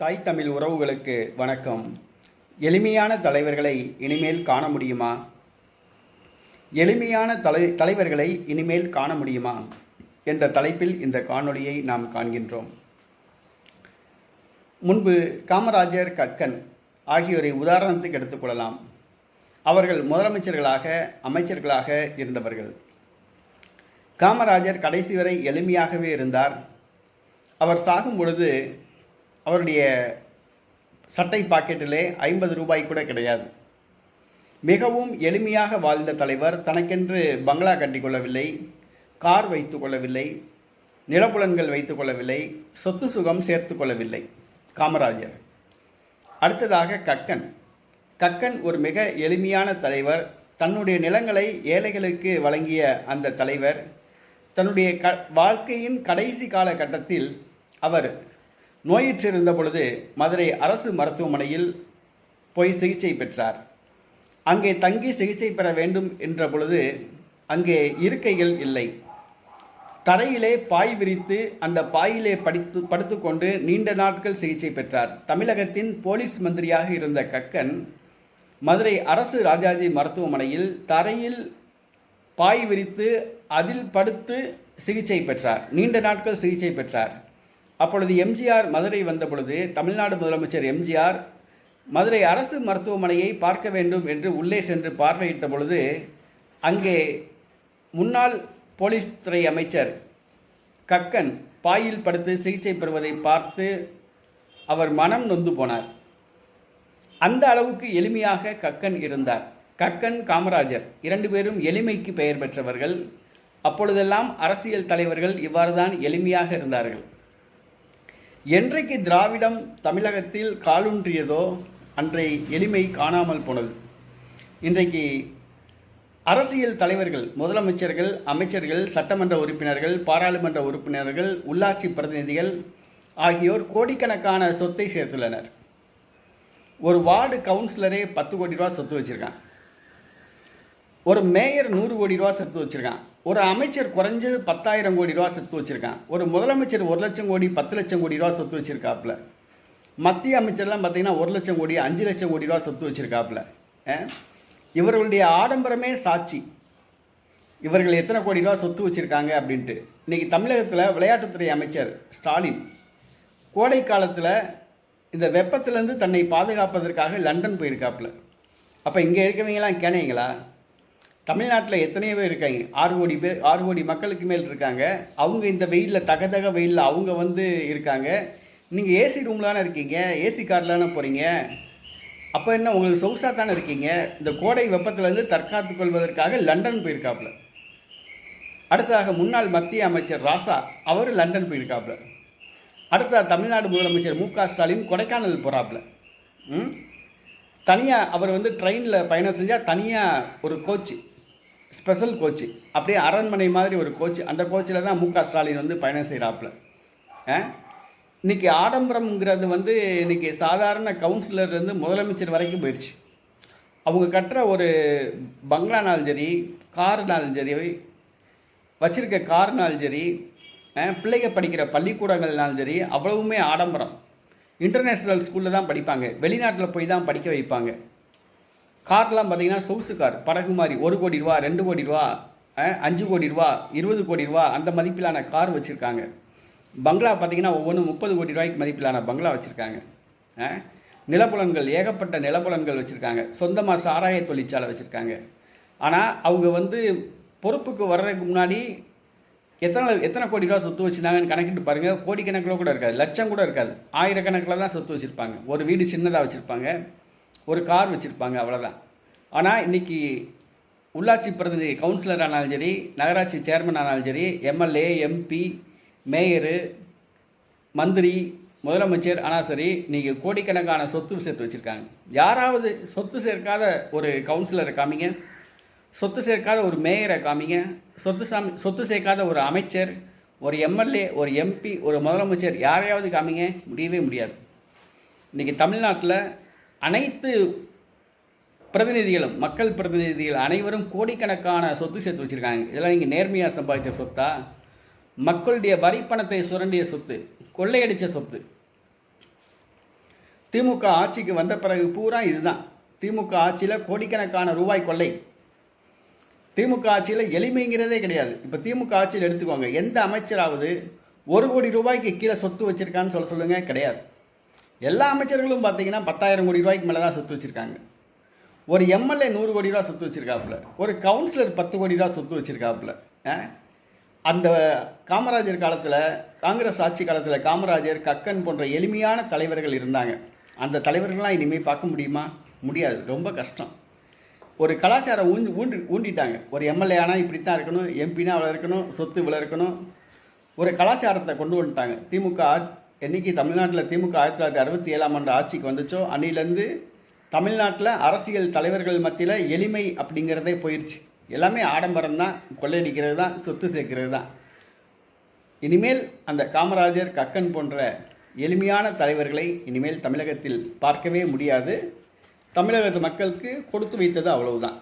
தாய் தமிழ் உறவுகளுக்கு வணக்கம். எளிமையான தலைவர்களை இனிமேல் காண முடியுமா? எளிமையான தலை தலைவர்களை இனிமேல் காண முடியுமா? என்ற தலைப்பில் இந்த காணொளியை நாம் காண்கின்றோம். முன்பு காமராஜர் கக்கன் ஆகியோரை உதாரணத்துக்கு எடுத்துக்கொள்ளலாம் அவர்கள் முதலமைச்சர்களாக அமைச்சர்களாக இருந்தவர்கள். காமராஜர் கடைசி வரை எளிமையாகவே இருந்தார். அவர் சாகும் பொழுது அவருடைய சட்டை பாக்கெட்டிலே ஐம்பது ரூபாய் கூட கிடையாது. மிகவும் எளிமையாக வாழ்ந்த தலைவர் தனக்கென்று பங்களா கட்டிக்கொள்ளவில்லை கார் வைத்து கொள்ளவில்லை நிலப்புலன்கள் வைத்து கொள்ளவில்லை சொத்து சுகம் சேர்த்து கொள்ளவில்லை. காமராஜர். அடுத்ததாக கக்கன். கக்கன் ஒரு மிக எளிமையான தலைவர். தன்னுடைய நிலங்களை ஏழைகளுக்கு வழங்கிய அந்த தலைவர். தன்னுடைய க வாழ்க்கையின் கடைசி காலகட்டத்தில் அவர் நோயிற்றிருந்த பொழுது மதுரை அரசு மருத்துவமனையில் போய் சிகிச்சை பெற்றார். அங்கே தங்கி சிகிச்சை பெற வேண்டும் என்ற பொழுது அங்கே இருக்கைகள் இல்லை. தரையிலே பாய் விரித்து அந்த பாயிலே படித்து படுத்துக்கொண்டு நீண்ட நாட்கள் சிகிச்சை பெற்றார். தமிழகத்தின் போலீஸ் மந்திரியாக இருந்த கக்கன் மதுரை அரசு ராஜாஜி மருத்துவமனையில் தரையில் பாய் விரித்து அதில் படுத்து சிகிச்சை பெற்றார். நீண்ட நாட்கள் சிகிச்சை பெற்றார். அப்பொழுது எம்ஜிஆர் மதுரை வந்த பொழுது தமிழ்நாடு முதலமைச்சர் எம்ஜிஆர் மதுரை அரசு மருத்துவமனையை பார்க்க வேண்டும் என்று உள்ளே சென்று பார்வையிட்ட பொழுது அங்கே முன்னாள் போலீஸ் துறை அமைச்சர் கக்கன் பாயில் படுத்து சிகிச்சை பெறுவதை பார்த்து அவர் மனம் நொந்து போனார். அந்த அளவுக்கு எளிமையாக கக்கன் இருந்தார். கக்கன் காமராஜர் இரண்டு பேரும் எளிமைக்கு பெயர் பெற்றவர்கள். அப்பொழுதெல்லாம் அரசியல் தலைவர்கள் இவ்வாறு தான் எளிமையாக இருந்தார்கள். என்றைக்கு திராவிடம் தமிழகத்தில் காலூன்றியதோ அன்றை எளிமை காணாமல் போனது. இன்றைக்கு அரசியல் தலைவர்கள் முதலமைச்சர்கள் அமைச்சர்கள் சட்டமன்ற உறுப்பினர்கள் பாராளுமன்ற உறுப்பினர்கள் உள்ளாட்சி பிரதிநிதிகள் ஆகியோர் கோடிக்கணக்கான சொத்தை சேர்த்துள்ளனர். ஒரு வார்டு கவுன்சிலரே பத்து கோடி ரூபா சொத்து வச்சுருக்கான். ஒரு மேயர் நூறு கோடி ரூபா சொத்து வச்சுருக்கான். ஒரு அமைச்சர் குறைஞ்சது பத்தாயிரம் கோடி ரூபா சொத்து வச்சுருக்கான். ஒரு முதலமைச்சர் ஒரு லட்சம் கோடி பத்து லட்சம் கோடி ரூபா சொத்து வச்சுருக்காப்புல. மத்திய அமைச்சர்லாம் பார்த்தீங்கன்னா ஒரு லட்சம் கோடி அஞ்சு லட்சம் கோடி ரூபா சொத்து வச்சுருக்காப்புல. இவர்களுடைய ஆடம்பரமே சாட்சி. இவர்கள் எத்தனை கோடி ரூபா சொத்து வச்சுருக்காங்க அப்படின்ட்டு. இன்றைக்கி தமிழகத்தில் விளையாட்டுத்துறை அமைச்சர் ஸ்டாலின் கோடை காலத்தில் இந்த வெப்பத்திலேருந்து தன்னை பாதுகாப்பதற்காக லண்டன் போயிருக்காப்புல. அப்போ இங்கே இருக்கவங்களாம் கேனைங்களா? தமிழ்நாட்டில் எத்தனையோ பேர் இருக்காங்க. ஆறு கோடி பேர் ஆறு கோடி மக்களுக்கு மேல் இருக்காங்க. அவங்க இந்த வெயிலில் தகதக வெயிலில் அவங்க வந்து இருக்காங்க. நீங்கள் ஏசி ரூமில் தானே இருக்கீங்க. ஏசி காரில் தானே போகிறீங்க அப்போ என்ன உங்களுக்கு சொகுசாக தானே இருக்கீங்க? இந்த கோடை வெப்பத்திலேருந்து தற்காத்து கொள்வதற்காக லண்டன் போயிருக்காப்புல. அடுத்ததாக முன்னாள் மத்திய அமைச்சர் ராசா அவர் லண்டன் போயிருக்காப்புல. அடுத்ததாக தமிழ்நாடு முதலமைச்சர் மு க ஸ்டாலின் கொடைக்கானல் போகிறாப்புல ம்? தனியாக அவர் வந்து ட்ரெயினில் பயணம் செஞ்சால் தனியாக ஒரு கோச்சு ஸ்பெஷல் கோச்சு. அப்படியே அரண்மனை மாதிரி ஒரு கோச்சு. அந்த கோச்சில் தான் மு க. ஸ்டாலின் வந்து பயணம் செய்கிறாப்புல இன்றைக்கி ஆடம்பரம்ங்கிறது வந்து இன்றைக்கி சாதாரண கவுன்சிலர்லேருந்து முதலமைச்சர் வரைக்கும் போயிடுச்சு. அவங்க கட்டுற ஒரு பங்களானாலும் சரி காருனாலும் சரி வச்சுருக்க காருனாலும் சரி பிள்ளைங்க படிக்கிற பள்ளிக்கூடங்கள்னாலும் சரி அவ்வளவுமே ஆடம்பரம். இன்டர்நேஷ்னல் ஸ்கூலில் தான் படிப்பாங்க. வெளிநாட்டில் போய் தான் படிக்க வைப்பாங்க. கார்லாம் பார்த்தீங்கன்னா சொகுசு கார் படகு மாதிரி ஒரு கோடி ரூபா ரெண்டு கோடி ரூபா அஞ்சு கோடி ரூபா இருபது கோடி ரூபா அந்த மதிப்பிலான கார் வச்சுருக்காங்க. பங்களா பார்த்தீங்கன்னா ஒவ்வொன்றும் முப்பது கோடி ரூபாய்க்கு மதிப்பிலான பங்களா வச்சுருக்காங்க. நிலப்புலன்கள் ஏகப்பட்ட நிலப்புலன்கள் வச்சுருக்காங்க. சொந்தமாக சாராய தொழிற்சாலை வச்சுருக்காங்க. ஆனால் அவங்க வந்து பொறுப்புக்கு வர்றதுக்கு முன்னாடி எத்தனை எத்தனை கோடி ரூபா சொத்து வச்சுருந்தாங்கன்னு கணக்கிட்டு பாருங்கள் கோடிக்கணக்கில் கூட இருக்காது லட்சம் கூட இருக்காது. ஆயிரக்கணக்கில் தான் சொத்து வச்சுருப்பாங்க. ஒரு வீடு சின்னதாக வச்சுருப்பாங்க. ஒரு கார் வச்சுருப்பாங்க அவ்வளோதான் ஆனால் இன்றைக்கி உள்ளாட்சி பிரதிநிதி கவுன்சிலர் ஆனாலும் சரி நகராட்சி சேர்மன் ஆனாலும் சரி எம்எல்ஏ எம்பி மேயரு மந்திரி முதலமைச்சர் ஆனால் சரி நீங்கள் கோடிக்கணக்கான சொத்து சேர்த்து வச்சுருக்காங்க. யாராவது சொத்து சேர்க்காத ஒரு கவுன்சிலரை காமிங்க. சொத்து சேர்க்காத ஒரு மேயரை காமிங்க. சொத்து சாமி சொத்து சேர்க்காத ஒரு அமைச்சர் ஒரு எம்எல்ஏ ஒரு எம்பி ஒரு முதலமைச்சர் யாரையாவது காமிங்க. முடியவே முடியாது. இன்றைக்கி தமிழ்நாட்டில் அனைத்து பிரதிநிதிகளும் மக்கள் பிரதிநிதிகள் அனைவரும் கோடிக்கணக்கான சொத்து சேர்த்து வச்சுருக்காங்க. இதெல்லாம் நீங்கள் நேர்மையாக சம்பாதிச்ச சொத்தா? மக்களுடைய வரி பணத்தை சுரண்டிய சொத்து கொள்ளையடித்த சொத்து. திமுக ஆட்சிக்கு வந்த பிறகு பூரா இதுதான். திமுக ஆட்சியில் கோடிக்கணக்கான ரூபாய் கொள்ளை. திமுக ஆட்சியில் எளிமைங்கிறதே கிடையாது. இப்போ திமுக ஆட்சியில் எடுத்துக்கோங்க. எந்த அமைச்சராவது ஒரு கோடி ரூபாய்க்கு கீழே சொத்து வச்சுருக்கான்னு சொல்ல சொல்லுங்கள் கிடையாது. எல்லா அமைச்சர்களும் பார்த்தீங்கன்னா பத்தாயிரம் கோடி ரூபாய்க்கு மேலே தான் சொத்து வச்சுருக்காங்க. ஒரு எம்எல்ஏ நூறு கோடி ரூபா சொத்து வச்சுருக்காப்புல. ஒரு கவுன்சிலர் பத்து கோடி ரூபா சொத்து வச்சுருக்காப்புல. அந்த காமராஜர் காலத்தில் காங்கிரஸ் ஆட்சி காலத்தில் காமராஜர் கக்கன் போன்ற எளிமையான தலைவர்கள் இருந்தாங்க. அந்த தலைவர்கள்லாம் இனிமேல் பார்க்க முடியுமா? முடியாது. ரொம்ப கஷ்டம். ஒரு கலாச்சாரம் ஊண்டி ஊண்டி ஊண்டிட்டாங்க. ஒரு எம்எல்ஏ ஆனால் இப்படி தான் இருக்கணும். எம்பினா அவ்வளோ இருக்கணும். சொத்து இவ்வளோ இருக்கணும். ஒரு கலாச்சாரத்தை கொண்டு வந்துட்டாங்க. திமுக ஆட்சி என்னைக்கு தமிழ்நாட்டில் திமுக ஆயிரத்தி தொள்ளாயிரத்தி அறுபத்தி ஏழாம் ஆண்டு ஆட்சிக்கு வந்துச்சோ அன்னிலேருந்து தமிழ்நாட்டில் அரசியல் தலைவர்கள் மத்தியில் எளிமை அப்படிங்கிறதே போயிடுச்சு எல்லாமே ஆடம்பரம் தான் கொள்ளையடிக்கிறது தான் சொத்து சேர்க்கிறது தான். இனிமேல் அந்த காமராஜர் கக்கன் போன்ற எளிமையான தலைவர்களை இனிமேல் தமிழகத்தில் பார்க்கவே முடியாது. தமிழகத்து மக்களுக்கு கொடுத்து வைத்தது அவ்வளவுதான்.